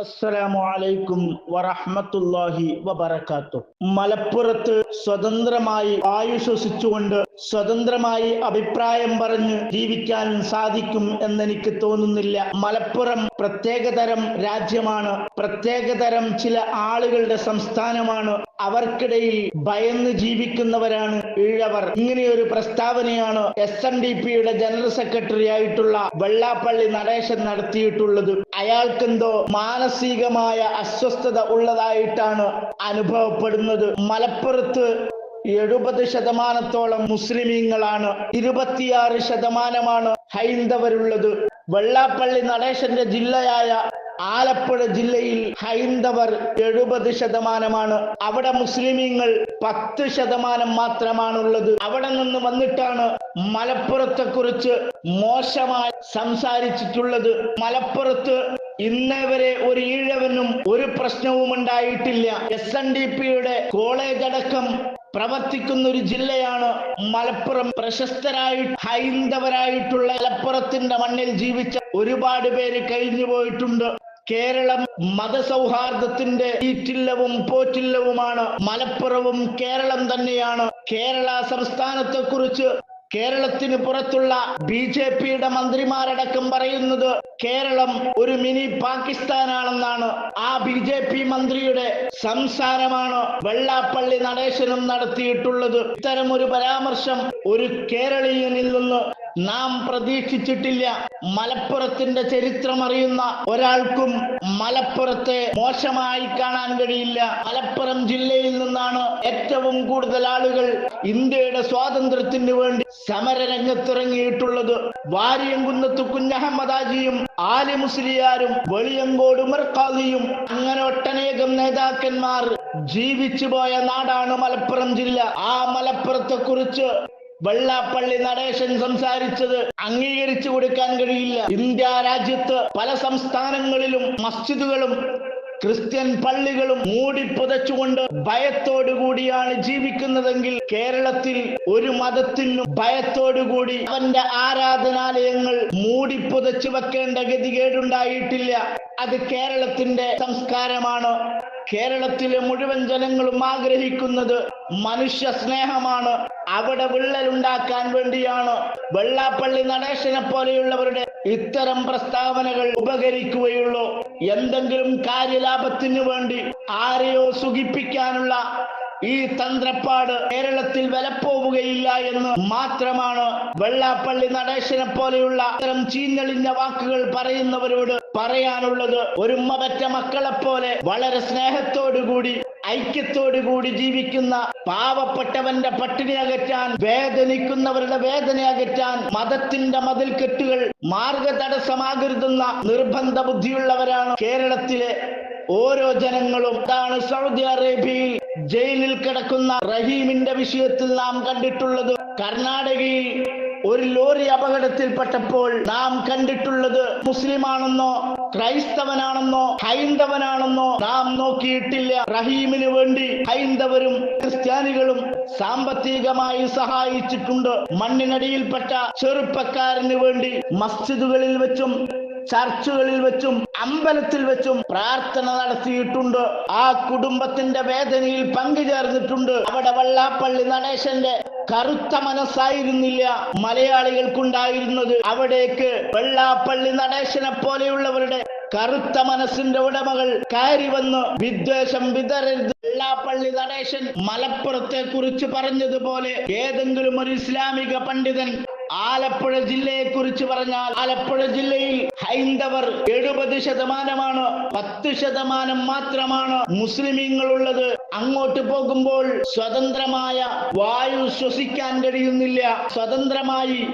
അസ്സലാമു അലൈക്കും വറഹ്മത്തുള്ളാഹി വബറകാത്തു. മലപ്പുറത്ത് സ്വതന്ത്രമായി വായു ശ്വസിച്ചുകൊണ്ട് സ്വതന്ത്രമായി അഭിപ്രായം പറഞ്ഞ് ജീവിക്കാൻ സാധിക്കും എന്നെനിക്ക് തോന്നുന്നില്ല. മലപ്പുറം പ്രത്യേകതരം രാജ്യമാണ്. പ്രത്യേകതരം ചില ആളുകളുടെ സംസ്ഥാനമാണ്. അവർക്കിടയിൽ ഭയന്ന് ജീവിക്കുന്നവരാണ് ഈഴവർ. ഇങ്ങനെയൊരു പ്രസ്താവനയാണ് എസ് എൻ ഡി പിയുടെ ജനറൽ സെക്രട്ടറി ആയിട്ടുള്ള വെള്ളാപ്പള്ളി നടേശൻ നടത്തിയിട്ടുള്ളത്. അയാൾക്കെന്തോ മാനസികമായ അസ്വസ്ഥത ഉള്ളതായിട്ടാണ് അനുഭവപ്പെടുന്നത്. മലപ്പുറത്ത് എഴുപത് ശതമാനത്തോളം മുസ്ലിമീങ്ങളാണ്. ഇരുപത്തിയാറ് ശതമാനമാണ് ഹൈന്ദവരുള്ളത്. വെള്ളാപ്പള്ളി നടേശന്റെ ജില്ലയായ ആലപ്പുഴ ജില്ലയിൽ ഹൈന്ദവർ എഴുപത് ശതമാനമാണ്. അവിടെ മുസ്ലിമീങ്ങൾ പത്ത് ശതമാനം മാത്രമാണുള്ളത്. അവിടെ നിന്ന് വന്നിട്ടാണ് മലപ്പുറത്തെ കുറിച്ച് മോശമായി സംസാരിച്ചിട്ടുള്ളത്. മലപ്പുറത്ത് ഇന്നേ വരെ ഒരു ഈഴവനും ഒരു പ്രശ്നവും ഉണ്ടായിട്ടില്ല. എസ് എൻ ഡി പിയുടെ കോളേജ് അടക്കം പ്രവർത്തിക്കുന്ന ഒരു ജില്ലയാണ് മലപ്പുറം. പ്രശസ്തരായി ഹൈന്ദവരായിട്ടുള്ള മലപ്പുറത്തിന്റെ മണ്ണിൽ ജീവിച്ച ഒരുപാട് പേര് കഴിഞ്ഞു പോയിട്ടുണ്ട് കേരളം മതസൗഹാർദ്ദത്തിന്റെ ഈറ്റില്ലവും പോറ്റില്ലവുമാണ്. മലപ്പുറവും കേരളം തന്നെയാണ്. കേരള സംസ്ഥാനത്തെ കുറിച്ച് കേരളത്തിന് പുറത്തുള്ള ബി ജെ പിയുടെ മന്ത്രിമാരടക്കം പറയുന്നത് കേരളം ഒരു മിനി പാകിസ്ഥാനാണെന്നാണ്. ആ ബി ജെ പി മന്ത്രിയുടെ സംസാരമാണ് വെള്ളാപ്പള്ളി നടേശനും നടത്തിയിട്ടുള്ളത്. ഇത്തരം ഒരു പരാമർശം ഒരു കേരളീയനിൽ നിന്ന് നാം പ്രതീക്ഷിച്ചിട്ടില്ല. മലപ്പുറത്തിന്റെ ചരിത്രം അറിയുന്ന ഒരാൾക്കും മലപ്പുറത്തെ മോശമായി കാണാൻ കഴിയില്ല. മലപ്പുറം ജില്ലയിൽ നിന്നാണ് ഏറ്റവും കൂടുതൽ ആളുകൾ ഇന്ത്യയുടെ സ്വാതന്ത്ര്യത്തിന് വേണ്ടി സമരരംഗത്തിറങ്ങിയിട്ടുള്ളത്. വാര്യംകുന്നത്ത് കുഞ്ഞഹമ്മദാജിയും ആലി മുസ്ലിയാരും വെളിയങ്കോട് ഉമർഖാദിയും അങ്ങനെ ഒട്ടനേകം നേതാക്കന്മാർ ജീവിച്ചു പോയ നാടാണ് മലപ്പുറം ജില്ല. ആ മലപ്പുറത്തെ കുറിച്ച് വെള്ളാപ്പള്ളി നടേശൻ സംസാരിച്ചത് അംഗീകരിച്ചു കൊടുക്കാൻ കഴിയില്ല. ഇന്ത്യ രാജ്യത്ത് പല സംസ്ഥാനങ്ങളിലും മസ്ജിദുകളും ക്രിസ്ത്യൻ പള്ളികളും മൂടിപ്പുതച്ചുകൊണ്ട് ഭയത്തോടു കൂടിയാണ് ജീവിക്കുന്നതെങ്കിൽ കേരളത്തിൽ ഒരു മതത്തിനും ഭയത്തോടുകൂടി അവന്റെ ആരാധനാലയങ്ങൾ മൂടിപ്പുതച്ചു വെക്കേണ്ട ഗതികേടുണ്ടായിട്ടില്ല. അത് കേരളത്തിന്റെ സംസ്കാരമാണ്. കേരളത്തിലെ മുഴുവൻ ജനങ്ങളും ആഗ്രഹിക്കുന്നത് മനുഷ്യ സ്നേഹമാണ്. അവിടെ വിള്ളലുണ്ടാക്കാൻ വേണ്ടിയാണ്. വെള്ളാപ്പള്ളി നടേശനെ പോലെയുള്ളവരുടെ ഇത്തരം പ്രസ്താവനകൾ ഉപകരിക്കുകയുള്ളൂ. എന്തെങ്കിലും കാര്യലാഭത്തിനു വേണ്ടി ആരെയോ സുഖിപ്പിക്കാനുള്ള ഈ തന്ത്രപ്പാട് കേരളത്തിൽ വിലപ്പോവുകയില്ല എന്ന് മാത്രമാണ് വെള്ളാപ്പള്ളി നടേശനെ പോലെയുള്ള ഇത്തരം ചീഞ്ഞളിഞ്ഞ വാക്കുകൾ പറയുന്നവരോട് പറയാനുള്ളത് ഒരു മക്കളെ പോലെ വളരെ സ്നേഹത്തോടുകൂടി ഐക്യത്തോടുകൂടി ജീവിക്കുന്ന പാവപ്പെട്ടവന്റെ പട്ടിണി അകറ്റാൻ വേദനിക്കുന്നവരുടെ വേദന അകറ്റാൻ മതത്തിന്റെ മതിൽക്കെട്ടുകൾ മാർഗതടസ്സമാകരുതെന്ന നിർബന്ധ ബുദ്ധിയുള്ളവരാണ് കേരളത്തിലെ ഓരോ ജനങ്ങളും. അതാണ് സൗദി അറേബ്യയിൽ ജയിലിൽ കിടക്കുന്ന റഹീമിന്റെ വിഷയത്തിൽ നാം കണ്ടിട്ടുള്ളത്. കർണാടകയിൽ ഒരു ലോറി അപകടത്തിൽപ്പെട്ടപ്പോൾ നാം കണ്ടിട്ടുള്ളത് മുസ്ലിമാണെന്നോ ക്രൈസ്തവനാണെന്നോ ഹൈന്ദവനാണെന്നോ നാം നോക്കിയിട്ടില്ല. റഹീമിന് വേണ്ടി ഹൈന്ദവരും ക്രിസ്ത്യാനികളും സാമ്പത്തികമായി സഹായിച്ചിട്ടുണ്ട്. മണ്ണിനടിയിൽപ്പെട്ട ചെറുപ്പക്കാരന് വേണ്ടി മസ്ജിദുകളിൽ വെച്ചും ചർച്ചുകളിൽ വെച്ചും അമ്പലത്തിൽ വെച്ചും പ്രാർത്ഥന നടത്തിയിട്ടുണ്ട്. ആ കുടുംബത്തിന്റെ വേദനയിൽ പങ്കുചേർന്നിട്ടുണ്ട്. അവിടെ വള്ളാപ്പള്ളി നടേശന്റെ കറുത്ത മനസ്സായിരുന്നില്ല മലയാളികൾക്കുണ്ടായിരുന്നത്. അവിടേക്ക് വെള്ളാപ്പള്ളി നടേശനെ പോലെയുള്ളവരുടെ കറുത്ത മനസ്സിന്റെ ഉടമകൾ കയറി വന്ന് വിദ്വേഷം വിതരരുത്. വെള്ളാപ്പള്ളി നടേശൻ മലപ്പുറത്തെ കുറിച്ച് പറഞ്ഞതുപോലെ ഏതെങ്കിലും ഒരു ഇസ്ലാമിക പണ്ഡിതൻ ആലപ്പുഴ ജില്ലയെ കുറിച്ച് പറഞ്ഞാൽ ആലപ്പുഴ ജില്ലയിൽ ഹൈന്ദവർ എഴുപത് ശതമാനമാണ് പത്ത് ശതമാനം മാത്രമാണ് മുസ്ലിമീങ്ങൾ ഉള്ളത് അങ്ങോട്ട് പോകുമ്പോൾ സ്വതന്ത്രമായ വായു ശ്വസിക്കാൻ കഴിയുന്നില്ല. സ്വതന്ത്രമായി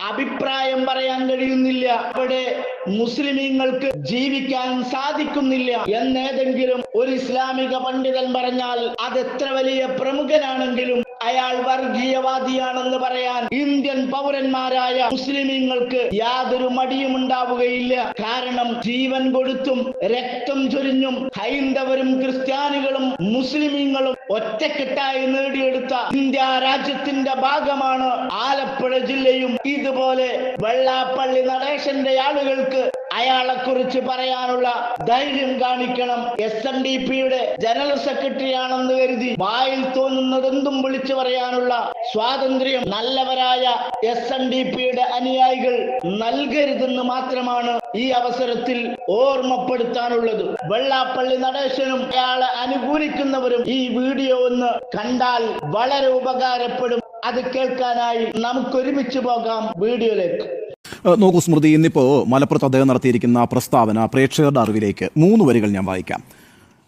അഭിപ്രായം പറയാൻ കഴിയുന്നില്ല. അവിടെ മുസ്ലിമീങ്ങൾക്ക് ജീവിക്കാൻ സാധിക്കുന്നില്ല. എന്നേതെങ്കിലും ഒരു ഇസ്ലാമിക പണ്ഡിതൻ പറഞ്ഞാൽ അത് എത്ര വലിയ പ്രമുഖനാണെങ്കിലും അയാൾ വർഗീയവാദിയാണെന്ന് പറയാൻ ഇന്ത്യൻ പൗരന്മാരായ മുസ്ലിമീങ്ങൾക്ക് യാതൊരു മടിയും ഉണ്ടാവുകയില്ല. കാരണം ജീവൻ കൊടുത്തും രക്തം ചൊരിഞ്ഞും ഹൈന്ദവരും ക്രിസ്ത്യാനികളും മുസ്ലിമീങ്ങളും ഒറ്റക്കെട്ടായി നേടിയെടുത്ത ഇന്ത്യ രാജ്യത്തിന്റെ ഭാഗമാണ് ആലപ്പുഴ ജില്ലയും. ഇതുപോലെ വെള്ളാപ്പള്ളി നടേശന്റെ ആളുകൾക്ക് അയാളെ കുറിച്ച് പറയാനുള്ള ധൈര്യം കാണിക്കണം. എസ് എൻ ഡി പിയുടെ ജനറൽ സെക്രട്ടറി ആണെന്ന് കരുതി വായിൽ തോന്നുന്നതെന്തും വിളിച്ചു പറയാനുള്ള സ്വാതന്ത്ര്യം നല്ലവരായ എസ് എൻ ഡി പിയുടെ അനുയായികൾ നൽകരുതെന്ന് മാത്രമാണ് ഈ അവസരത്തിൽ ഓർമ്മപ്പെടുത്താനുള്ളത്. വെള്ളാപ്പള്ളി നടേശനും അയാളെ അനുകൂലിക്കുന്നവരും ഈ വീഡിയോ ഒന്ന് കണ്ടാൽ വളരെ ഉപകാരപ്പെടും. അത് കേൾക്കാനായി നമുക്കൊരുമിച്ച് പോകാം വീഡിയോയിലേക്ക്. നോക്കൂ സ്മൃതി ഇന്നിപ്പോൾ മലപ്പുറത്ത് അദ്ദേഹം നടത്തിയിരിക്കുന്ന പ്രസ്താവന പ്രേക്ഷകരുടെ അറിവിലേക്ക് മൂന്ന് വരികൾ ഞാൻ വായിക്കാം.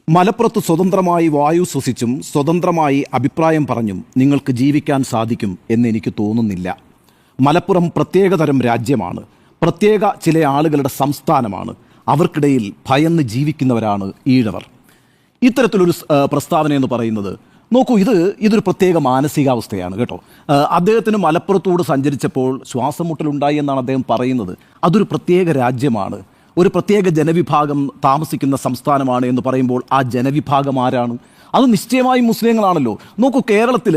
മലപ്പുറത്ത് സ്വതന്ത്രമായി വായു ശ്വസിച്ചും സ്വതന്ത്രമായി അഭിപ്രായം പറഞ്ഞും നിങ്ങൾക്ക് ജീവിക്കാൻ സാധിക്കും എന്ന് എനിക്ക് തോന്നുന്നില്ല. മലപ്പുറം പ്രത്യേകതരം രാജ്യമാണ്. പ്രത്യേക ചില ആളുകളുടെ സംസ്ഥാനമാണ്. അവർക്കിടയിൽ ഭയന്ന് ജീവിക്കുന്നവരാണ് ഈഴവർ. ഇത്തരത്തിലൊരു പ്രസ്താവന എന്ന് പറയുന്നത് നോക്കൂ ഇത് ഇതൊരു പ്രത്യേക മാനസികാവസ്ഥയാണ് കേട്ടോ. അദ്ദേഹത്തിന് മലപ്പുറത്തൂടെ സഞ്ചരിച്ചപ്പോൾ ശ്വാസം മുട്ടലുണ്ടായി എന്നാണ് അദ്ദേഹം പറയുന്നത്. അതൊരു പ്രത്യേക രാജ്യമാണ്. ഒരു പ്രത്യേക ജനവിഭാഗം താമസിക്കുന്ന സംസ്ഥാനമാണ് എന്ന് പറയുമ്പോൾ ആ ജനവിഭാഗം ആരാണ്? അത് നിശ്ചയമായും മുസ്ലിങ്ങളാണല്ലോ. നോക്കൂ കേരളത്തിൽ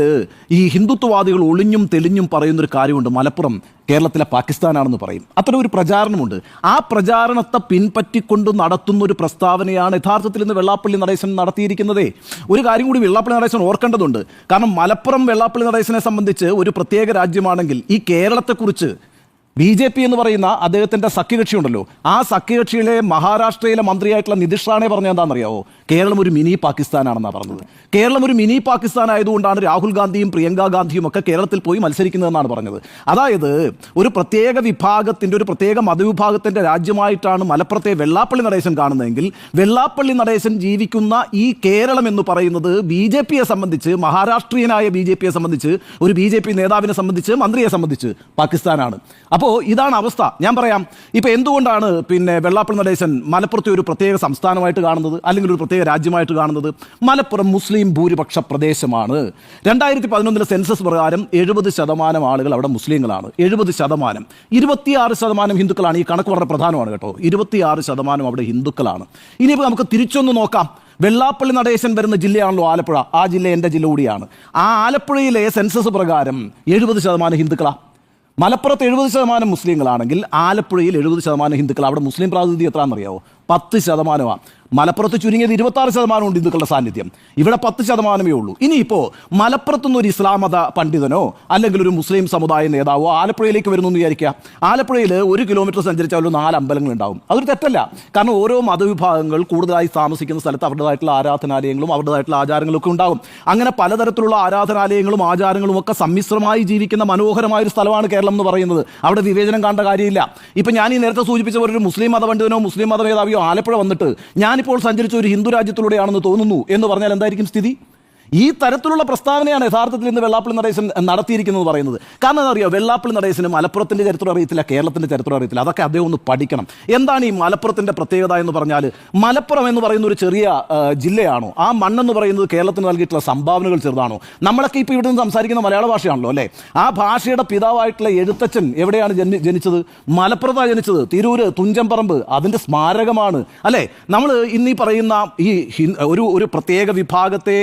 ഈ ഹിന്ദുത്വവാദികൾ ഒളിഞ്ഞും തെളിഞ്ഞും പറയുന്നൊരു കാര്യമുണ്ട്. മലപ്പുറം കേരളത്തിലെ പാകിസ്ഥാനാണെന്ന് പറയും. അത്തരം ഒരു പ്രചാരണമുണ്ട്. ആ പ്രചാരണത്തെ പിൻപറ്റിക്കൊണ്ട് നടത്തുന്ന ഒരു പ്രസ്താവനയാണ് യഥാർത്ഥത്തിൽ ഇന്ന് വെള്ളാപ്പള്ളി നടേശൻ നടത്തിയിരിക്കുന്നതേ. ഒരു കാര്യം കൂടി വെള്ളാപ്പള്ളി നടേശൻ ഓർക്കേണ്ടതുണ്ട്. കാരണം മലപ്പുറം വെള്ളാപ്പള്ളി നടേശനെ സംബന്ധിച്ച് ഒരു പ്രത്യേക രാജ്യമാണെങ്കിൽ ഈ കേരളത്തെക്കുറിച്ച് ബി ജെ പി എന്ന് പറയുന്ന അദ്ദേഹത്തിന്റെ സഖ്യകക്ഷി ഉണ്ടല്ലോ ആ സഖ്യകക്ഷിയിലെ മഹാരാഷ്ട്രയിലെ മന്ത്രിയായിട്ടുള്ള നിതിഷ് റാണെ പറഞ്ഞ എന്താണെന്നറിയാവോ? കേരളം ഒരു മിനി പാകിസ്ഥാനാണെന്നാണ് പറഞ്ഞത്. കേരളം ഒരു മിനി പാകിസ്ഥാൻ ആയതുകൊണ്ടാണ് രാഹുൽ ഗാന്ധിയും പ്രിയങ്ക ഗാന്ധിയും ഒക്കെ കേരളത്തിൽ പോയി മത്സരിക്കുന്നതെന്നാണ് പറഞ്ഞത്. അതായത് ഒരു പ്രത്യേക വിഭാഗത്തിന്റെ ഒരു പ്രത്യേക മതവിഭാഗത്തിന്റെ രാജ്യമായിട്ടാണ് മലപ്പുറത്തെ വെള്ളാപ്പള്ളി നടേശൻ കാണുന്നതെങ്കിൽ വെള്ളാപ്പള്ളി നടേശൻ ജീവിക്കുന്ന ഈ കേരളം എന്ന് പറയുന്നത് ബി ജെ പിയെ സംബന്ധിച്ച് മഹാരാഷ്ട്രീയനായ ബി ജെ പിയെ സംബന്ധിച്ച് ഒരു ബി ജെ പി നേതാവിനെ സംബന്ധിച്ച് മന്ത്രിയെ സംബന്ധിച്ച് പാകിസ്ഥാനാണ്. അപ്പോൾ ഇതാണ് അവസ്ഥ. ഞാൻ പറയാം ഇപ്പോൾ എന്തുകൊണ്ടാണ് പിന്നെ വെള്ളാപ്പള്ളി നടേശൻ മലപ്പുറത്തെ ഒരു പ്രത്യേക സംസ്ഥാനമായിട്ട് കാണുന്നത്? അല്ലെങ്കിൽ ഒരു പ്രത്യേക രാജ്യമായിട്ട് കാണുന്നത്? മലപ്പുറം മുസ്ലിം ഭൂരിപക്ഷ പ്രദേശമാണ്. രണ്ടായിരത്തി പതിനൊന്നിലെ സെൻസസ് പ്രകാരം എഴുപത് ശതമാനം ആളുകൾ അവിടെ മുസ്ലിങ്ങളാണ്. എഴുപത് ശതമാനം. ഇരുപത്തിയാറ് ശതമാനം ഹിന്ദുക്കളാണ്. ഈ കണക്ക് വളരെ പ്രധാനമാണ് കേട്ടോ. ഇരുപത്തിയാറ് ശതമാനം അവിടെ ഹിന്ദുക്കളാണ്. ഇനിയിപ്പോൾ നമുക്ക് തിരിച്ചൊന്ന് നോക്കാം. വെള്ളാപ്പള്ളി നടേശൻ വരുന്ന ജില്ലയാണല്ലോ ആലപ്പുഴ. ആ ജില്ല എന്റെ ജില്ല കൂടിയാണ്. ആ ആലപ്പുഴയിലെ സെൻസസ് പ്രകാരം എഴുപത് ശതമാനം ഹിന്ദുക്കളാ. മലപ്പുറത്ത് എഴുപത് ശതമാനം മുസ്ലിങ്ങളാണെങ്കിൽ ആലപ്പുഴയിൽ എഴുപത് ശതമാനം ഹിന്ദുക്കൾ. അവിടെ മുസ്ലിം പ്രാതിനിധ്യം എത്രയാണെന്നറിയാവോ പത്ത് ശതമാനമാണ് മലപ്പുറത്ത് ചുരുങ്ങിയത് ഇരുപത്താറ് ശതമാനമുണ്ട് ഹിന്ദുക്കളുടെ സാന്നിധ്യം. ഇവിടെ പത്ത് ശതമാനമേ ഉള്ളൂ. ഇനിയിപ്പോൾ മലപ്പുറത്തുനിന്ന് ഒരു ഇസ്ലാമത പണ്ഡിതനോ അല്ലെങ്കിൽ ഒരു മുസ്ലിം സമുദായ നേതാവോ ആലപ്പുഴയിലേക്ക് വരുന്നു എന്ന് വിചാരിക്കുക. ആലപ്പുഴയിൽ ഒരു കിലോമീറ്റർ സഞ്ചരിച്ചാൽ ഒരു നാല് അമ്പലങ്ങൾ ഉണ്ടാവും അതൊരു തെറ്റല്ല. കാരണം ഓരോ മതവിഭാഗങ്ങൾ കൂടുതലായി താമസിക്കുന്ന സ്ഥലത്ത് അവരുടേതായിട്ടുള്ള ആരാധനാലയങ്ങളും അവരുടേതായിട്ടുള്ള ആചാരങ്ങളൊക്കെ ഉണ്ടാവും. അങ്ങനെ പലതരത്തിലുള്ള ആരാധനാലയങ്ങളും ആചാരങ്ങളും ഒക്കെ സമ്മിശ്രമായി ജീവിക്കുന്ന മനോഹരമായ ഒരു സ്ഥലമാണ് കേരളം എന്ന് പറയുന്നത്. അവിടെ വിവേചനം കാണേണ്ട കാര്യമില്ല. ഇപ്പം ഞാൻ ഈ നേരത്തെ സൂചിപ്പിച്ച ഒരു മുസ്ലിം മത പണ്ഡിതനോ മുസ്ലിം മത നേതാവിയോ ആലപ്പുഴ വന്നിട്ട് ഞാനിപ്പോൾ സഞ്ചരിച്ച ഒരു ഹിന്ദു രാജ്യത്തിലൂടെയാണെന്ന് തോന്നുന്നു എന്ന് പറഞ്ഞാൽ എന്തായിരിക്കും സ്ഥിതി? ഈ തരത്തിലുള്ള പ്രസ്താവനയാണ് യഥാർത്ഥത്തിൽ ഇന്ന് വെള്ളാപ്പള്ളി നടേശൻ നടത്തിയിരിക്കുന്നത് പറയുന്നത്. കാരണം എന്താ അറിയോ? വെള്ളാപ്പള്ളി നടേശന് മലപ്പുറത്തിന്റെ ചരിത്രം അറിയത്തില്ല കേരളത്തിന്റെ ചരിത്രം അറിയത്തില്ല. അതൊക്കെ അദ്ദേഹം ഒന്ന് പഠിക്കണം. എന്താണ് ഈ മലപ്പുറത്തിന്റെ പ്രത്യേകത എന്ന് പറഞ്ഞാൽ മലപ്പുറം എന്ന് പറയുന്ന ഒരു ചെറിയ ജില്ലയാണോ? ആ മണ്ണെന്ന് പറയുന്നത് കേരളത്തിന് നൽകിയിട്ടുള്ള സംഭാവനകൾ ചെറുതാണോ? നമ്മളൊക്കെ ഇപ്പോൾ ഇവിടെ നിന്ന് സംസാരിക്കുന്ന മലയാള ഭാഷയാണല്ലോ അല്ലേ? ആ ഭാഷയുടെ പിതാവായിട്ടുള്ള എഴുത്തച്ഛൻ എവിടെയാണ് ജനി ജനിച്ചത്? മലപ്പുറത്താണ് ജനിച്ചത്. തിരൂര് തുഞ്ചംപറമ്പ് അതിന്റെ സ്മാരകമാണ് അല്ലേ? നമ്മൾ ഇന്നീ പറയുന്ന ഈ ഒരു ഒരു പ്രത്യേക വിഭാഗത്തെ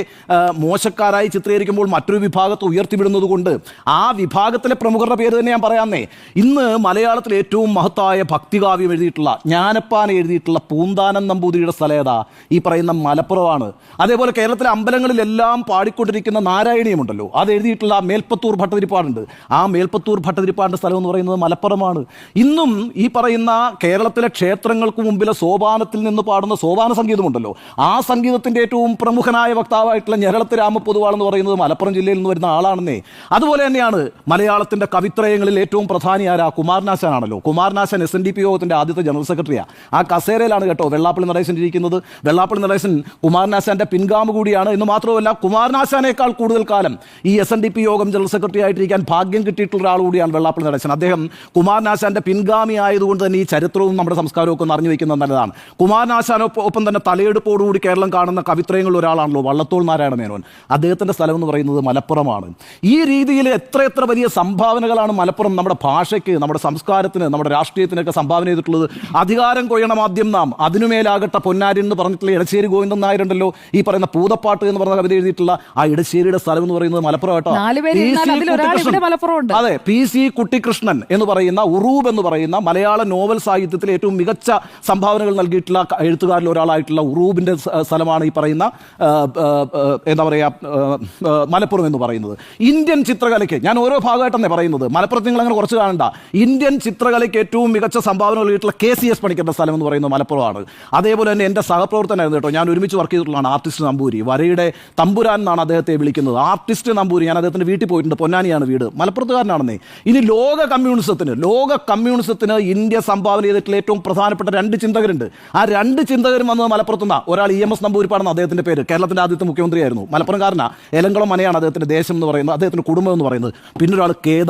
മോശക്കാരായി ചിത്രീകരിക്കുമ്പോൾ മറ്റൊരു വിഭാഗത്തെ ഉയർത്തിവിടുന്നത് കൊണ്ട് ആ വിഭാഗത്തിലെ പ്രമുഖരുടെ പേര് തന്നെ ഞാൻ പറയാന്നേ ഇന്ന് മലയാളത്തിൽ ഏറ്റവും മഹത്തായ ഭക്തികാവ്യം എഴുതിയിട്ടുള്ള ജ്ഞാനപ്പാൻ എഴുതിയിട്ടുള്ള പൂന്താനം നമ്പൂതിരിയുടെ സ്ഥലേതാ ഈ പറയുന്ന മലപ്പുറമാണ്. അതേപോലെ കേരളത്തിലെ അമ്പലങ്ങളിലെല്ലാം പാടിക്കൊണ്ടിരിക്കുന്ന നാരായണീയമുണ്ടല്ലോ. അത് എഴുതിയിട്ടുള്ള മേൽപ്പത്തൂർ ഭട്ടതിരിപ്പാടുണ്ട്. ആ മേൽപ്പത്തൂർ ഭട്ടതിരിപ്പാടിന്റെ സ്ഥലം എന്ന് പറയുന്നത് മലപ്പുറമാണ്. ഇന്നും ഈ പറയുന്ന കേരളത്തിലെ ക്ഷേത്രങ്ങൾക്ക് മുമ്പിലെ സോപാനത്തിൽ നിന്ന് പാടുന്ന സോപാന സംഗീതമുണ്ടല്ലോ ആ സംഗീതത്തിന്റെ ഏറ്റവും പ്രമുഖനായ വക്താവായിട്ടുള്ള ഞരളത്ത് രാമപൊതുവാൾ എന്ന് പറയുന്നത് മലപ്പുറം ജില്ലയിൽ നിന്ന് വരുന്ന ആളാണെന്നേ. അതുപോലെ തന്നെയാണ് മലയാളത്തിന്റെ കവിത്രയങ്ങളിൽ ഏറ്റവും പ്രധാനി ആരാ? കുമാരനാശാനാണല്ലോ. കുമാരനാശൻ എസ് എൻ ഡി പി യോഗത്തിന്റെ ആദ്യത്തെ ജനറൽ സെക്രട്ടറിയാണ് ആ കസേരയിലാണ് കേട്ടോ വെള്ളാപ്പള്ളി നടേശൻ ഇരിക്കുന്നത്. വെള്ളാപ്പള്ളി നടേശൻ കുമാരനാശാന്റെ പിൻഗാമ കൂടിയാണ്. എന്ന് മാത്രമല്ല കുമാരനാശാനേക്കാൾ കൂടുതൽ കാലം ഈ എസ് എൻ ഡി പി യോഗം ജനറൽ സെക്രട്ടറി ആയിട്ടിരിക്കാൻ ഭാഗ്യം കിട്ടിയിട്ടുള്ള ഒരാൾ കൂടിയാണ് വെള്ളാപ്പള്ളി നടേശൻ. അദ്ദേഹം കുമാരനാശാന്റെ പിൻഗാമി ആയതുകൊണ്ട് തന്നെ ഈ ചരിത്രവും നമ്മുടെ സംസ്കാരവും ഒക്കെ അറിഞ്ഞു വയ്ക്കുന്നത് നല്ലതാണ്. കുമാരനാശാനൊപ്പം തന്നെ തലയെടുപ്പോടുകൂടി കേരളം കാണുന്ന കവിത്രയങ്ങളിൽ ഒരാളാണല്ലോ വള്ളത്തോൾ നാരായണ മേനോൻ മേനോൻ അദ്ദേഹത്തിന്റെ സ്ഥലം എന്ന് പറയുന്നത് മലപ്പുറമാണ്. ഈ രീതിയിൽ എത്ര എത്ര വലിയ സംഭാവനകളാണ് മലപ്പുറം നമ്മുടെ ഭാഷയ്ക്ക് നമ്മുടെ സംസ്കാരത്തിന് നമ്മുടെ രാഷ്ട്രീയത്തിനൊക്കെ സംഭാവന ചെയ്തിട്ടുള്ളത്. അധികാരം കൊയ്യണം ആദ്യം നാം അതിനുമേലാകട്ടെ പൊന്നാരി എന്ന് പറഞ്ഞിട്ടുള്ള ഇടശ്ശേരി ഗോവിന്ദൻ നായരുണ്ടല്ലോ ഈ പറയുന്ന പൂതപ്പാട്ട് എന്ന് പറഞ്ഞ കവിത എഴുതിയിട്ടുള്ള ആ ഇടശ്ശേരിയുടെ സ്ഥലം എന്ന് പറയുന്നത് മലപ്പുറം കേട്ടോ. അതെ പി സി കുട്ടികൃഷ്ണൻ എന്ന് പറയുന്ന ഉറൂബ് എന്ന് പറയുന്ന മലയാള നോവൽ സാഹിത്യത്തിലെ ഏറ്റവും മികച്ച സംഭാവനകൾ നൽകിയിട്ടുള്ള എഴുത്തുകാരിൽ ഒരാളായിട്ടുള്ള ഉറൂബിന്റെ സ്ഥലമാണ് ഈ പറയുന്ന എന്താ പറയാ ആ, ആ, മലപ്പുറം എന്ന് പറയുന്നത്. ഇന്ത്യൻ ചിത്രകലയ്ക്ക് ഞാൻ ഓരോ ഭാഗമായിട്ടെന്നേ പറയുന്നത്. മലപ്പുറത്ത് നിങ്ങൾ അങ്ങനെ കുറച്ച് കാണണ്ട. ഇന്ത്യൻ ചിത്രകലയ്ക്ക് ഏറ്റവും മികച്ച സംഭാവന നൽകിയിട്ടുള്ള കെ സി എസ് പണിക്കേണ്ട സ്ഥലം എന്ന് പറയുന്നത് മലപ്പുറമാണ്. അതേപോലെ തന്നെ എന്റെ സഹപ്രവർത്തനായിരുന്നു കേട്ടോ. ഞാൻ ഒരുമിച്ച് വർക്ക് ചെയ്തിട്ടുള്ളതാണ് ആർട്ടിസ്റ്റ് നമ്പൂരി. വരയുടെ തമ്പുരാൻ എന്നാണ് അദ്ദേഹത്തെ വിളിക്കുന്നത്. ആർട്ടിസ്റ്റ് നമ്പൂരി ഞാൻ അദ്ദേഹത്തിന്റെ വീട്ടിൽ പോയിട്ടുണ്ട്. പൊന്നാനിയാണ് വീട്. മലപ്പുറത്തുകാരനാണെന്നേ. ഇനി ലോക കമ്മ്യൂണിസത്തിന് ലോക കമ്മ്യൂണിസത്തിന് ഇന്ത്യ സംഭാവന ചെയ്തിട്ടുള്ള ഏറ്റവും പ്രധാനപ്പെട്ട രണ്ട് ചിന്തകരുണ്ട്. ആ രണ്ട് ചിന്തകരും വന്നത് മലപ്പുറത്തുനിന്നാണ് ഒരാൾ ഇ എം എസ് നമ്പൂരിപ്പാടെന്ന് അദ്ദേഹത്തിന്റെ പേര്. കേരളത്തിന്റെ ആദ്യത്തെ മുഖ്യമന്ത്രിയായിരുന്നു. മലപ്പുറംകാരനാ. എലങ്കളം മനയാണ് അദ്ദേഹത്തിന്റെ ദേശം എന്ന് പറയുന്നത് അദ്ദേഹത്തിന്റെ കുടുംബം എന്ന് പറയുന്നത്. പിന്നെ ഒരാൾ കെ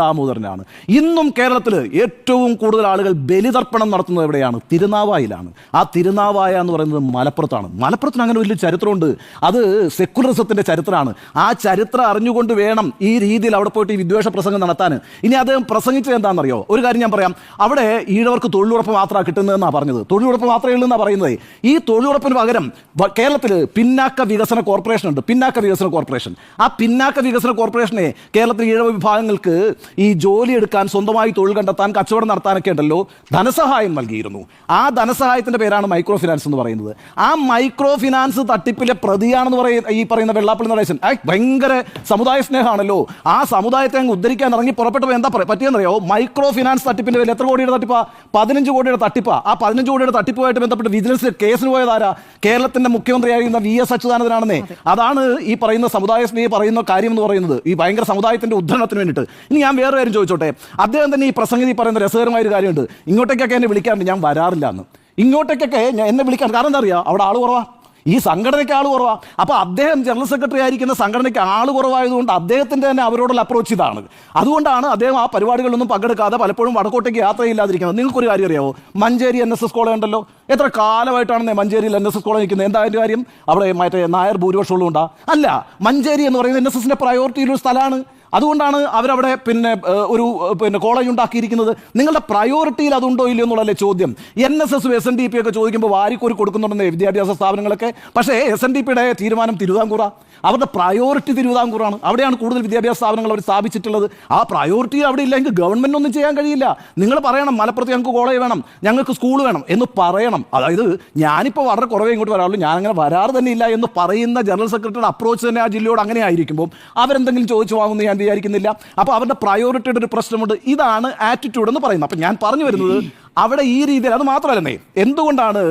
ഇന്നും കേരളത്തിൽ ഏറ്റവും കൂടുതൽ ആളുകൾ ബലിതർപ്പണം നടത്തുന്നത് എവിടെയാണ്? തിരുനാവായിലാണ്. ആ തിരുനാവായ എന്ന് പറയുന്നത് മലപ്പുറത്താണ്. മലപ്പുറത്തിന് അങ്ങനെ വലിയ ചരിത്രമുണ്ട്. അത് സെക്കുലറിസത്തിന്റെ ചരിത്രമാണ്. ആ ചരിത്രം അറിഞ്ഞുകൊണ്ട് വേണം ഈ രീതിയിൽ അവിടെ പോയിട്ട് ഈ വിദ്വേഷ പ്രസംഗം നടത്താൻ. ഇനി അദ്ദേഹം പ്രസംഗിച്ചത് എന്താണെന്നറിയോ? ഒരു കാര്യം ഞാൻ പറയാം. അവിടെ ഈഴവർക്ക് തൊഴിലുറപ്പ് മാത്രമാണ് കിട്ടുന്നതെന്നാണ് പറഞ്ഞത്. തൊഴിലുറപ്പ് മാത്രമേ ഉള്ളൂ എന്നാണ് പറയുന്നത്. ഈ തൊഴിലുറപ്പിന് പകരം കേരളത്തിൽ പിന്നാക്ക വികസന കോർപ്പറേഷൻ ഉണ്ട് പിന്നാക്ക വികസന കോർപ്പറേഷൻ. ആ പിന്നാക്ക വികസന കോർപ്പറേഷനെ കേരളത്തിലെ ഈഴവ വിഭാഗങ്ങൾക്ക് ഈ ജോലി എടുക്കാൻ സ്വന്തമായി തൊഴിൽ കണ്ടെത്താൻ കച്ചവടം നടത്താനൊക്കെ ഉണ്ടല്ലോ ധനസഹായം നൽകിയിരുന്നു. ആ ധനസഹായത്തിന്റെ പേരാണ് മൈക്രോ ഫിനാൻസ് എന്ന് പറയുന്നത്. ആ മൈക്രോ ഫിനാൻസ് തട്ടിപ്പിലെ പ്രതിയാണെന്ന് പറയുന്ന ഈ പറയുന്ന വെള്ളാപ്പള്ളി നടേശൻ. ഭയങ്കര സമുദായ സ്നേഹമാണല്ലോ. ആ സമുദായത്തെ അങ്ങ് ഉദ്ധരിക്കാൻ ഇറങ്ങി പുറപ്പെട്ടപ്പോൾ എന്താ പറ്റിയെന്നറിയോ? മൈക്രോ ഫിനാൻസ് തട്ടിപ്പിന്റെ പേരിൽ എത്ര കോടിയുടെ തട്ടിപ്പാ? പതിനഞ്ച് കോടിയുടെ തട്ടിപ്പാ. ആ പതിനഞ്ച് കോടിയുടെ തട്ടിപ്പുമായിട്ട് ബന്ധപ്പെട്ട് വിജിലൻസ് കേസിന് പോയതാരാ? കേരളത്തിന്റെ മുഖ്യമന്ത്രിയായിരുന്ന വി എസ് അച്യുതാനന്ദനാണെന്നേ. അതാണ് ഈ പറയുന്ന സമുദായ സ്നേഹി പറയുന്ന കാര്യം എന്ന് പറയുന്നത് ഈ ഭയങ്കര സമുദായത്തിന്റെ ഉദ്ധരണത്തിന് വേണ്ടിയിട്ട്. ഇനി ഞാൻ വേറെ കാര്യം ചോദിച്ചോട്ടെ? അദ്ദേഹം തന്നെ ഈ പ്രസംഗതി പറയുന്ന രസകരമായ ഒരു കാര്യമുണ്ട്. ഇങ്ങോട്ടേക്കൊക്കെ എന്നെ വിളിക്കാറുണ്ട്. ഞാൻ വരാറില്ല എന്ന്. ഇങ്ങോട്ടേക്കൊക്കെ എന്നെ വിളിക്കാൻ കാരണം എന്താ അറിയാം? അവിടെ ആൾ കുറവാ. ഈ സംഘടനയ്ക്ക് ആൾ കുറവാണ് അപ്പോൾ അദ്ദേഹം ജനറൽ സെക്രട്ടറി ആയിരിക്കുന്ന സംഘടനയ്ക്ക് ആൾ കുറവായതുകൊണ്ട് അദ്ദേഹത്തിന്റെ തന്നെ അവരോടുള്ള അപ്രോച്ച് ഇതാണ്. അതുകൊണ്ടാണ് അദ്ദേഹം ആ പരിപാടികളിലൊന്നും പങ്കെടുക്കാതെ പലപ്പോഴും വടക്കോട്ടേക്ക് യാത്രയില്ലാതിരിക്കുന്നത്. നിങ്ങൾക്കൊരു കാര്യം അറിയാമോ Manjeri N S S college ഉണ്ടല്ലോ. എത്ര കാലമായിട്ടാണ് മഞ്ചേരിയിൽ എൻ എസ് എസ് കോളേജ് നിൽക്കുന്നത്. എന്താ കാര്യം? അവിടെ മറ്റേ നായർ ഭൂരിപക്ഷമുള്ള ഉണ്ടാ അല്ല മഞ്ചേരി എന്ന് പറയുന്നത് എൻ എസ് എസിന്റെ പ്രയോറിറ്റിയിലൊരു സ്ഥലമാണ്. അതുകൊണ്ടാണ് അവരവിടെ പിന്നെ ഒരു പിന്നെ കോളേജ് ഉണ്ടാക്കിയിരിക്കുന്നത്. നിങ്ങളുടെ പ്രയോറിറ്റിയിൽ അതുണ്ടോ ഇല്ലയോ എന്നുള്ളതല്ലേ ചോദ്യം. N S S S N D P ഒക്കെ ചോദിക്കുമ്പോൾ വാരിക്കോരി കൊടുക്കുന്നുണ്ടെന്ന് വിദ്യാഭ്യാസ സ്ഥാപനങ്ങളൊക്കെ. പക്ഷേ എസ് എൻ ഡി പിയുടെ തീരുമാനം തിരുവിതാംകൂറ. അവരുടെ പ്രയോറിറ്റി തിരുവിതാംകൂറാണ്. അവിടെയാണ് കൂടുതൽ വിദ്യാഭ്യാസ സ്ഥാപനങ്ങൾ അവർ സ്ഥാപിച്ചിട്ടുള്ളത്. ആ പ്രയോറിറ്റി അവിടെ ഇല്ലെങ്കിൽ ഗവൺമെന്റ് ഒന്നും ചെയ്യാൻ കഴിയില്ല. നിങ്ങൾ പറയണം മലപ്പുറത്ത് ഞങ്ങൾക്ക് കോളേജ് വേണം ഞങ്ങൾക്ക് സ്കൂൾ വേണം എന്ന് പറയണം. അതായത് ഞാനിപ്പോൾ വളരെ കുറവേ ഇങ്ങോട്ട് വരാറുള്ളൂ. ഞാനങ്ങനെ വരാറ് തന്നെ ഇല്ല എന്ന് പറയുന്ന ജനറൽ സെക്രട്ടറിയുടെ അപ്രോച്ച് തന്നെ ആ ജില്ലയോട് അങ്ങനെ ആയിരിക്കുമ്പോൾ അവരെന്തെങ്കിലും ചോദിച്ചു വാങ്ങുന്നു ഞാൻ വിചാരിക്കുന്നില്ല. അപ്പോൾ അവരുടെ പ്രയോറിറ്റിയുടെ ഒരു പ്രശ്നമുണ്ട്. ഇതാണ് ആറ്റിറ്റ്യൂഡ് എന്ന് പറയുന്നത്. അപ്പം ഞാൻ പറഞ്ഞു വരുന്നത് അവിടെ ഈ രീതിയിൽ അത് മാത്രമല്ലേ എന്തുകൊണ്ടാണ്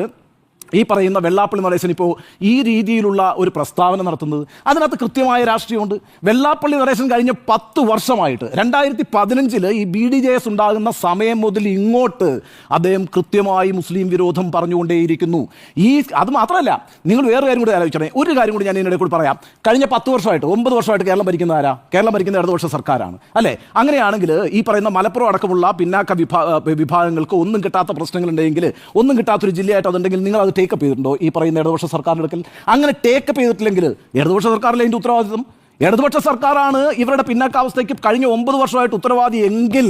ഈ പറയുന്ന വെള്ളാപ്പള്ളി നടേശൻ ഇപ്പോൾ ഈ രീതിയിലുള്ള ഒരു പ്രസ്താവന നടത്തുന്നത് അതിനകത്ത് കൃത്യമായ രാഷ്ട്രീയമുണ്ട്. വെള്ളാപ്പള്ളി നടേശൻ കഴിഞ്ഞ പത്ത് വർഷമായിട്ട് രണ്ടായിരത്തി പതിനഞ്ചിൽ ഈ ബി ഡി ജെ എസ് ഉണ്ടാകുന്ന സമയം മുതൽ ഇങ്ങോട്ട് അദ്ദേഹം കൃത്യമായി മുസ്ലിം വിരോധം പറഞ്ഞുകൊണ്ടേയിരിക്കുന്നു. ഈ അത് മാത്രമല്ല നിങ്ങൾ വേറെ കാര്യം കൂടി ആലോചിക്കണേ. ഒരു കാര്യം കൂടി ഞാൻ ഇതിനിടെ കൂടി പറയാം. കഴിഞ്ഞ പത്ത് വർഷമായിട്ട് ഒമ്പത് വർഷമായിട്ട് കേരളം ഭരിക്കുന്ന ആരാ? കേരളം ഭരിക്കുന്ന ഇടതുപക്ഷ സർക്കാരാണ്. അല്ലേ? അങ്ങനെയാണെങ്കിൽ ഈ പറയുന്ന മലപ്പുറം അടക്കമുള്ള പിന്നാക്ക വിഭാ വിഭാഗങ്ങൾക്ക് ഒന്നും കിട്ടാത്ത പ്രശ്നങ്ങളുണ്ടെങ്കിൽ ഒന്നും കിട്ടാത്തൊരു ജില്ലയായിട്ട് അതുണ്ടെങ്കിൽ നിങ്ങൾ അത് ടേക്കപ്പ് ചെയ്തിട്ടുണ്ടോ? ഈ പറയുന്ന ഇടതുപക്ഷ സർക്കാരിന്റെ അടുക്കൽ? അങ്ങനെ ടേക്കപ്പ് ചെയ്തിട്ടില്ലെങ്കിൽ ഇടതുപക്ഷ സർക്കാരിലെ അതിന്റെ ഉത്തരവാദിത്വം? ഇടതുപക്ഷ സർക്കാരാണ് ഇവരുടെ പിന്നാക്കാവസ്ഥയ്ക്ക് കഴിഞ്ഞ ഒമ്പത് വർഷമായിട്ട് ഉത്തരവാദി എങ്കിൽ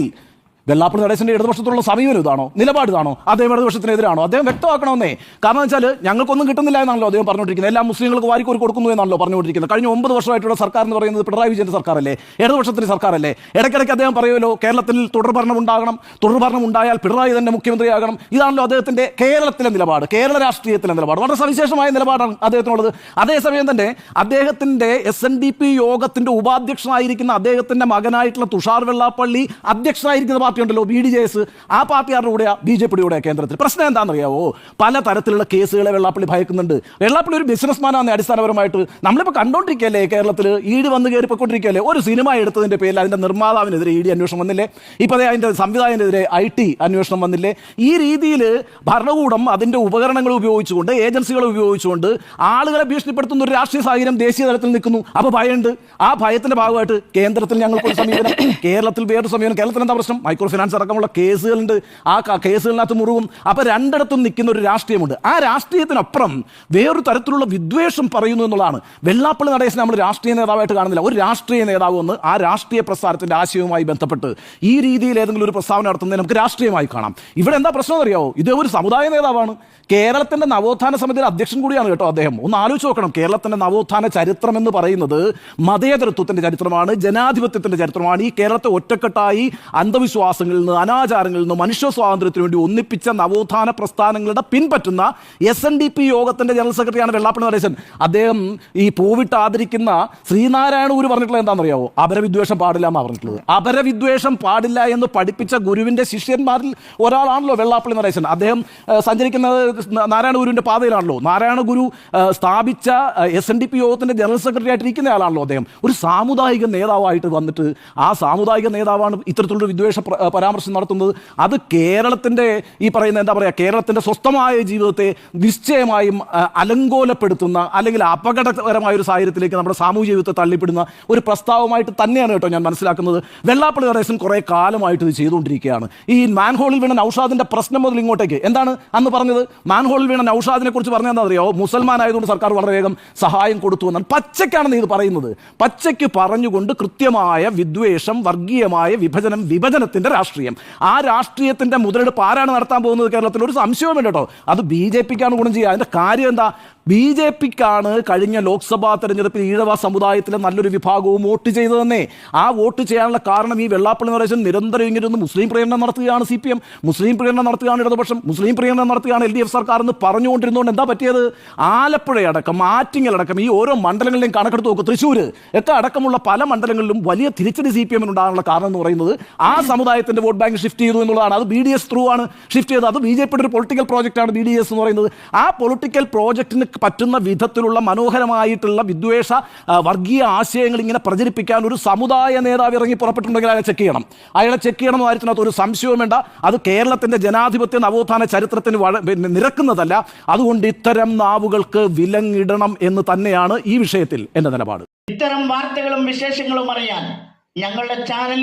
വെള്ളാപ്പള്ളി നടേശന്റെ ഇടതുപക്ഷത്തുള്ള സമീപനം ഇതാണോ? നിലപാട് ഇതാണോ? അദ്ദേഹം ഇടതുപക്ഷത്തിനെതിരാണോ? അദ്ദേഹം വ്യക്തമാക്കണമെന്നേ. കാരണം വെച്ചാൽ ഞങ്ങൾക്കൊന്നും കിട്ടുന്നില്ല എന്നാണല്ലോ അദ്ദേഹം പറഞ്ഞുകൊണ്ടിരിക്കുന്നത്. എല്ലാ മുസ്ലിങ്ങൾക്ക് വാരിക്കോരി കൊടുക്കുന്നു എന്നാണല്ലോ പറഞ്ഞുകൊണ്ടിരിക്കുന്നത്. കഴിഞ്ഞ ഒമ്പത് വർഷമായിട്ടുള്ള സർക്കാർ എന്ന് പറയുന്നത് പിണറായി വിജയന്റെ സർക്കാരല്ലേ? ഇടതുപക്ഷത്തിന്റെ സർക്കാരല്ലേ? ഇടയ്ക്കിടയ്ക്ക് അദ്ദേഹം പറയുമല്ലോ കേരളത്തിൽ തുടർഭരണം ഉണ്ടാകണം. തുടർഭരണം ഉണ്ടായാൽ പിണറായി തന്നെ മുഖ്യമന്ത്രിയാകണം. ഇതാണല്ലോ അദ്ദേഹത്തിന്റെ കേരളത്തിലെ നിലപാട് കേരള രാഷ്ട്രീയത്തിലെ നിലപാട്. വളരെ സവിശേഷമായ നിലപാടാണ് അദ്ദേഹത്തിനുള്ളത്. അതേസമയം തന്നെ അദ്ദേഹത്തിന്റെ എസ് എൻ ഡി പി യോഗത്തിന്റെ ഉപാധ്യക്ഷനായിരിക്കുന്ന അദ്ദേഹത്തിന്റെ മകനായിട്ടുള്ള തുഷാർ വെള്ളാപ്പള്ളി അധ്യക്ഷനായിരിക്കുന്ന പാർട്ടി ഉണ്ടല്ലോ ബി ഡി ജെ എസ് ആ പാർട്ടിയാരുടെ കൂടെയാ ബി ജെ പിയുടെ കേന്ദ്രത്തിൽ. പ്രശ്നം എന്താണെന്നറിയാവോ? പല തരത്തിലുള്ള കേസുകളെ വെള്ളാപ്പള്ളി ഭയക്കുന്നുണ്ട്. വെള്ളാപ്പള്ളി ഒരു ബിസിനസ്മാനാണ് അടിസ്ഥാനപരമായിട്ട് നമ്മളിപ്പോൾ കണ്ടോണ്ടിരിക്കുകയല്ലേ കേരളത്തിൽ ഈട് വന്ന് കയറി പൊയ്ക്കൊണ്ടിരിക്കുകയല്ലേ? ഒരു സിനിമ എടുത്തതിന്റെ പേരിൽ അതിന്റെ നിർമ്മാതാവിനെതിരെ ഇ ഡി അന്വേഷണം വന്നില്ലേ? ഇപ്പോൾ ദേ അതിന്റെ സംവിധായകനെതിരെ ഐ ടി അന്വേഷണം വന്നില്ലേ? ഈ രീതിയിൽ ഭരണകൂടം അതിന്റെ ഉപകരണങ്ങൾ ഉപയോഗിച്ചുകൊണ്ട് ഏജൻസികൾ ഉപയോഗിച്ചുകൊണ്ട് ആളുകളെ ഭീഷണിപ്പെടുത്തുന്ന ഒരു രാഷ്ട്രീയ സാഹചര്യം ദേശീയ തലത്തിൽ നിൽക്കുന്നു. അപ്പോൾ ഭയമുണ്ട്. ആ ഭയത്തിന്റെ ഭാഗമായിട്ട് കേന്ദ്രത്തിൽ ഞങ്ങൾക്കൊരു സമീപനം. കേരളത്തിൽ വേറൊരു സമീപനം. കേരളത്തിൽ എന്താ പ്രശ്നം മൈക്രോ ഫിനാൻസ് അടക്കമുള്ള കേസുകളുണ്ട്. ആ കേസുകളിനകത്ത് മുറിവും. അപ്പൊ രണ്ടിടത്തും നിൽക്കുന്ന ഒരു രാഷ്ട്രീയമുണ്ട്. ആ രാഷ്ട്രീയത്തിനപ്പുറം വേറൊരു തരത്തിലുള്ള വിദ്വേഷം പറയുന്നു എന്നുള്ളതാണ്. വെള്ളാപ്പള്ളി നടേശനെ നമ്മൾ രാഷ്ട്രീയ നേതാവായിട്ട് കാണുന്നില്ല. ഒരു രാഷ്ട്രീയ നേതാവ് വന്ന് ആ രാഷ്ട്രീയ പ്രസ്ഥാനത്തിന്റെ ആശയവുമായി ബന്ധപ്പെട്ട് ഈ രീതിയിൽ ഏതെങ്കിലും ഒരു പ്രസ്താവന നടത്തുന്നത് നമുക്ക് രാഷ്ട്രീയമായി കാണാം. ഇവിടെ എന്താ പ്രശ്നം അറിയാവോ ഇത് ഒരു സമുദായ നേതാവാണ്. കേരളത്തിന്റെ നവോത്ഥാന സമിതിയുടെ അധ്യക്ഷൻ കൂടിയാണ് കേട്ടോ അദ്ദേഹം. ഒന്ന് ആലോചിച്ച് നോക്കണം. കേരളത്തിന്റെ നവോത്ഥാന ചരിത്രം എന്ന് പറയുന്നത് മതേതരത്വത്തിന്റെ ചരിത്രമാണ് ജനാധിപത്യത്തിന്റെ ചരിത്രമാണ്. ഈ കേരളത്തെ ഒറ്റക്കെട്ടായി അന്ധവിശ്വാസങ്ങളിൽ നിന്ന് അനാചാരങ്ങളിൽ നിന്ന് മനുഷ്യ സ്വാതന്ത്ര്യത്തിന് വേണ്ടി ഒന്നിപ്പിച്ച നവോത്ഥാന പ്രസ്ഥാനങ്ങളുടെ പിൻപറ്റുന്ന എസ് എൻ ഡി പി യോഗത്തിന്റെ ജനറൽ സെക്രട്ടറിയാണ് വെള്ളാപ്പണി നടേശൻ. അദ്ദേഹം ഈ പൂവിട്ട് ആദരിക്കുന്ന ശ്രീനാരായണ ഗുരു പറഞ്ഞിട്ടുള്ളത് എന്താണെന്നറിയാവോ? അപരവിദ്വേഷം പാടില്ല എന്ന് പറഞ്ഞിട്ടുള്ളത്. അപരവിദ്വേഷം പാടില്ല എന്ന് പഠിപ്പിച്ച ഗുരുവിന്റെ ശിഷ്യന്മാരിൽ ഒരാളാണല്ലോ വെള്ളാപ്പള്ളി നടേശൻ. അദ്ദേഹം സഞ്ചരിക്കുന്നത് നാരായണ ഗുരുവിന്റെ പാതയിലാണല്ലോ. നാരായണ ഗുരു സ്ഥാപിച്ച എസ് എൻ ഡി പി യോഗത്തിന്റെ ജനറൽ സെക്രട്ടറി ആയിട്ട് ആളാണല്ലോ അദ്ദേഹം. ഒരു സാമുദായിക നേതാവായിട്ട് വന്നിട്ട് ആ സാമുദായിക നേതാവാണ് ഇത്തരത്തിലുള്ള വിദ്വേഷ പരാമർശം നടത്തുന്നത്. അത് കേരളത്തിന്റെ ഈ പറയുന്ന എന്താ പറയുക കേരളത്തിന്റെ സ്വസ്ഥമായ ജീവിതത്തെ നിശ്ചയമായും അലങ്കോലപ്പെടുത്തുന്ന അല്ലെങ്കിൽ അപകടകരമായ ഒരു സാഹചര്യത്തിലേക്ക് നമ്മുടെ സാമൂഹ്യ ജീവിതത്തെ തള്ളിപ്പെടുന്ന ഒരു പ്രസ്താവമായിട്ട് തന്നെയാണ് കേട്ടോ ഞാൻ മനസ്സിലാക്കുന്നത്. വെള്ളാപ്പള്ളി നടേശൻ കുറേ കാലമായിട്ട് ഇത് ചെയ്തുകൊണ്ടിരിക്കുകയാണ്. ഈ മാൻഹോളിൽ വീണ നൌഷാദിന്റെ പ്രശ്നം മുതൽ ഇങ്ങോട്ടേക്ക്. എന്താണ് അന്ന് പറഞ്ഞത്? മാൻഹോളിൽ വീണ നൌഷാദിനെ കുറിച്ച് പറഞ്ഞതെന്താ അറിയോ? മുസൽമാൻ ആയതുകൊണ്ട് സർക്കാർ വളരെ വേഗം സഹായം കൊടുത്തു എന്നാണ്. പച്ചയ്ക്കാണെന്ന് ഇത് പറയുന്നത്. പച്ചയ്ക്ക് പറഞ്ഞുകൊണ്ട് കൃത്യമായ വിദ്വേഷം വർഗീയമായ വിഭജനം വിഭജനത്തിന്റെ രാഷ്ട്രീയം. ആ രാഷ്ട്രീയത്തിന്റെ മുതലെടുപ്പ് ആരാണ് നടത്താൻ പോകുന്നത് കേരളത്തിൽ? ഒരു സംശയവും കേട്ടോ. അത് ബി ജെ പിക്കാണ് ഗുണം ചെയ്യുക. അതിന്റെ കാര്യം എന്താ? ബി ജെ പിക്കാണ് കഴിഞ്ഞ ലോക്സഭാ തെരഞ്ഞെടുപ്പിൽ ഈഴവ സമുദായത്തിലെ നല്ലൊരു വിഭാഗവും വോട്ട് ചെയ്തു തന്നെ. ആ വോട്ട് ചെയ്യാനുള്ള കാരണം ഈ വെള്ളാപ്പള്ളി നരേശൻ നിരന്തരം ഇങ്ങനെ ഒന്ന് മുസ്ലിം പ്രേരണം നടത്തുകയാണ് സി പി എം. മുസ്ലിം പ്രേരണം നടത്തുകയാണ് ഇടതുപക്ഷം. മുസ്ലിം പ്രേരണം നടത്തുകയാണ് എൽ ഡി എഫ് സർക്കാർ എന്ന് പറഞ്ഞുകൊണ്ടിരുന്നുകൊണ്ട് എന്താ പറ്റിയത്? ആലപ്പുഴയടക്കം ആറ്റിങ്ങലടക്കം ഈ ഓരോ മണ്ഡലങ്ങളിലും കണക്കെടുത്ത് നോക്കും. തൃശ്ശൂർ ഒക്കെ അടക്കമുള്ള പല മണ്ഡലങ്ങളിലും വലിയ തിരിച്ചടി സി പി എമ്മിനുണ്ടാകാനുള്ള കാരണം എന്ന് പറയുന്നത് ആ സമുദായത്തിന്റെ വോട്ട് ബാങ്ക് ഷിഫ്റ്റ് ചെയ്തു എന്നുള്ളതാണ്. അത് ബി ഡി എസ് ത്രൂ ആണ് ഷിഫ്റ്റ് ചെയ്തത്. അത് ബി ജെ പിയുടെ ഒരു പൊളിറ്റിക്കൽ പ്രോജക്റ്റാണ് ബി ഡി എസ് എന്ന് പറയുന്നത്. ആ പൊളിറ്റിക്കൽ പ്രോജക്റ്റിന് പറ്റുന്ന വിധത്തിലുള്ള മനോഹരമായിട്ടുള്ള വിദ്വേഷ വർഗീയ ആശയങ്ങൾ ഇങ്ങനെ പ്രചരിപ്പിക്കാൻ ഒരു സമുദായ നേതാവ് ഇറങ്ങി പുറപ്പെട്ടിട്ടുണ്ടെങ്കിൽ അയാളെ ചെക്ക് ചെയ്യണം. അയാളെ ചെക്ക് ചെയ്യണം എന്ന കാര്യത്തിനകത്ത് ഒരു സംശയവും വേണ്ട. അത് കേരളത്തിന്റെ ജനാധിപത്യ നവോത്ഥാന ചരിത്രത്തിന് നിരക്കുന്നതല്ല. അതുകൊണ്ട് ഇത്തരം നാവുകൾക്ക് വിലങ്ങിടണം എന്ന് തന്നെയാണ് ഈ വിഷയത്തിൽ എന്റെ നിലപാട്. ഇത്തരം വാർത്തകളും വിശേഷങ്ങളും അറിയാൻ ഞങ്ങളുടെ ചാനൽ